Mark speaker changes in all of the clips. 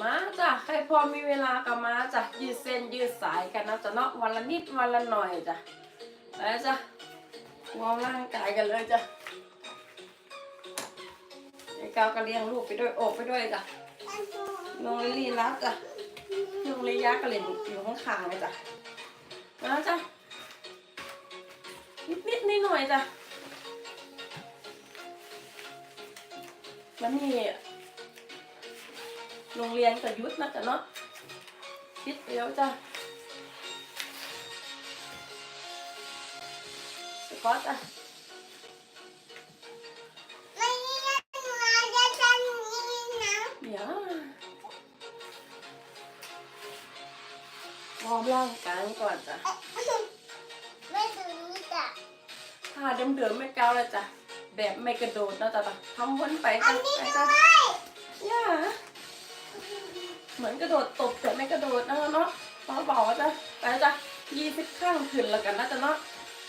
Speaker 1: มาจ้ะใครพอมีเวลาก็มาจ้ะยืดเส้นยืดสายกันนะจ๊ะเนาะวันละนิดวันละหน่อยจ้ะแล้วจ้ะวอร์มร่างกายกันเลยจ้ะไอ้ก้าวก็เลี้ยงลูกไปด้วยโอกไปด้วยจ้ะน้องลิลี่รักจ้ะน้องเลยยะก็เล่นอยู่ข้างๆเลยจ้ะมาจ้ะนิดนิดๆหน่อยจ้ะแล้วนี่ โรงเรียนก็หยุดนะจ๊ะเนาะคิดเดียวจ้ะสกอตจ้ะ
Speaker 2: ไม่ได้มาจะจันนี่นะ
Speaker 1: เดี๋ยววอร์มร่างกายก่อนจ้ะ
Speaker 2: ไม่ดูนี่จ้ะ
Speaker 1: ท่าเดิมๆไม่ก้าวแล้วจ้ะแบบไม่กระโดดนะจ๊ะทำวนไป
Speaker 2: อั
Speaker 1: จ้ะ
Speaker 2: นนี้
Speaker 1: ไป
Speaker 2: ด้
Speaker 1: จ้ะ
Speaker 2: วย
Speaker 1: ย่า เหมือนกระโดดตบแต่ไม่กระโดดนะเนาะเบาๆจ้ะไปจ้ะยี่สิบข้างขึ้นแล้วกันนะจ๊ะเนาะ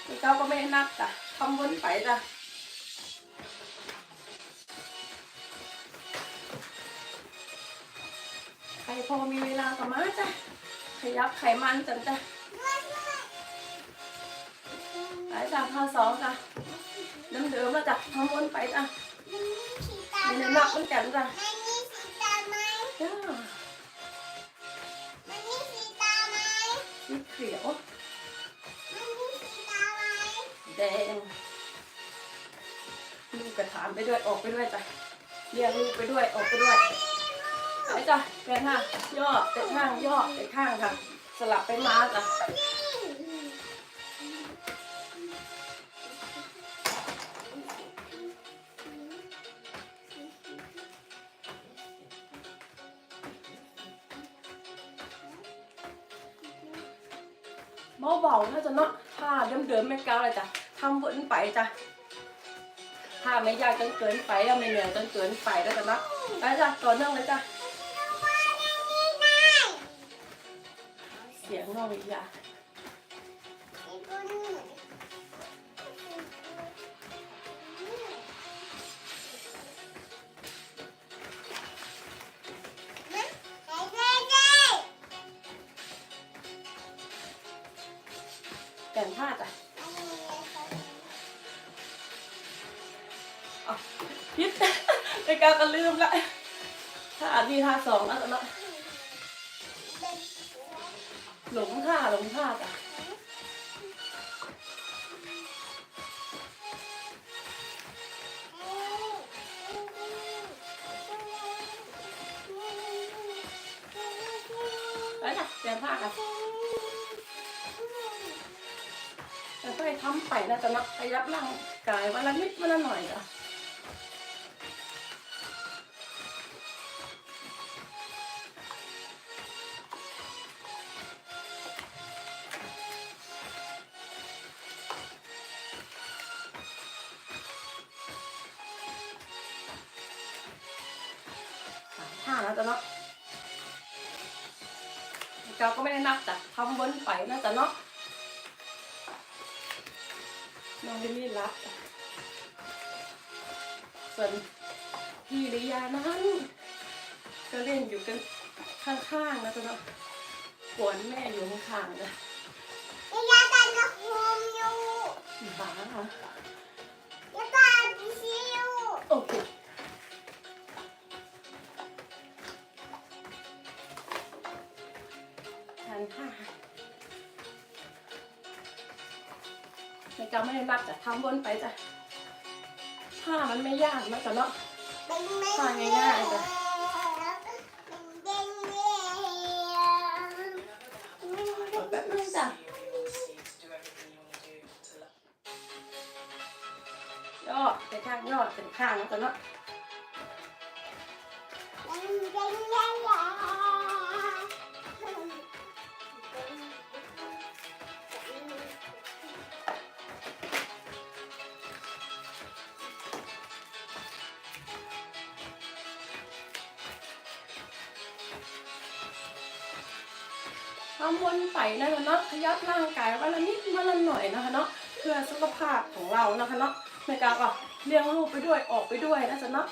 Speaker 1: ไม่ก้าวก็ไม่ได้นักจ้ะทำวนไปจ้ะใครพอมีเวลาก็มาจ้ะขยับไขมันจังจ้ะหลายจ้ะท่าสองจ้ะเดิมๆแล้วจ้ะทำวนไปจ้ะ
Speaker 2: มันมีสีตา
Speaker 1: มี
Speaker 2: ไหม
Speaker 1: น้ำหนักเหมือนกันจ้ะ
Speaker 2: มันมีสีตาไหม
Speaker 1: จ้า
Speaker 2: มันมีสีตาไหม
Speaker 1: สีเขียว
Speaker 2: มันมีสีตาไหม
Speaker 1: แดงลูกกระถามไปด้วยออกไปด้วยจ้ะเรียกลูกไปด้วยออกไปด้วยไปจ้ะเปลี่ยนท่าย่อเตะข้างย่อเตะข้างค่ะ สลับไปมาจ้ะ เบาๆนะจ๊ะเนาะผ้าเดิมๆไม่กาวเลยจ้ะทำวนไปจ้ะถ้าไม่ยากจนเกินไปแล้วไม่เหนื่อยจนเกินไปแล้วจ้ะเนาะไปจ้ะต่อเนื่องเลยจ้ะเสียงน้องอีกอย่าง แต่งผ้าจ้ะเอพิษไม่ก้ารก็ลืมละท่าที่ท่าสองแล้วจะเนาะหลงท่าหลงท่าจ้ะ แต่ก็ให้ทำไปนะจะเนาะขยับร่างกายวันละนิดวันละหน่อยจ้ะสามท่าแล้วจ้ะเนาะเราก็ไม่ได้นับจ้ะทำวนไปนะจ๊ะเนาะ น้องลิลลี่รับจ้ะส่วนพี่ลิยานั้นก็เล่นอยู่กันข้างๆนะจ๊ะเนาะกวนแม่อยู่ข้างๆนะบ้าโอเคทานข้าว ในการไม่ได้นับจะทำวนไปจ้ะผ้ามันไม่ยากนะจ๊ะเนาะแป๊บนึงจ้ะย่อไปข้างย่อเป็นข้างนะจ๊ะเนาะ ทำวนไปนะคะเนาะขยับร่างกายวันละนิดวันละหน่อยนะคะเนาะเพื่อสุขภาพของเรานะคะเนาะในการก็เลี้ยงลูกไปด้วยออกไปด้วยนะจ๊ะเนาะ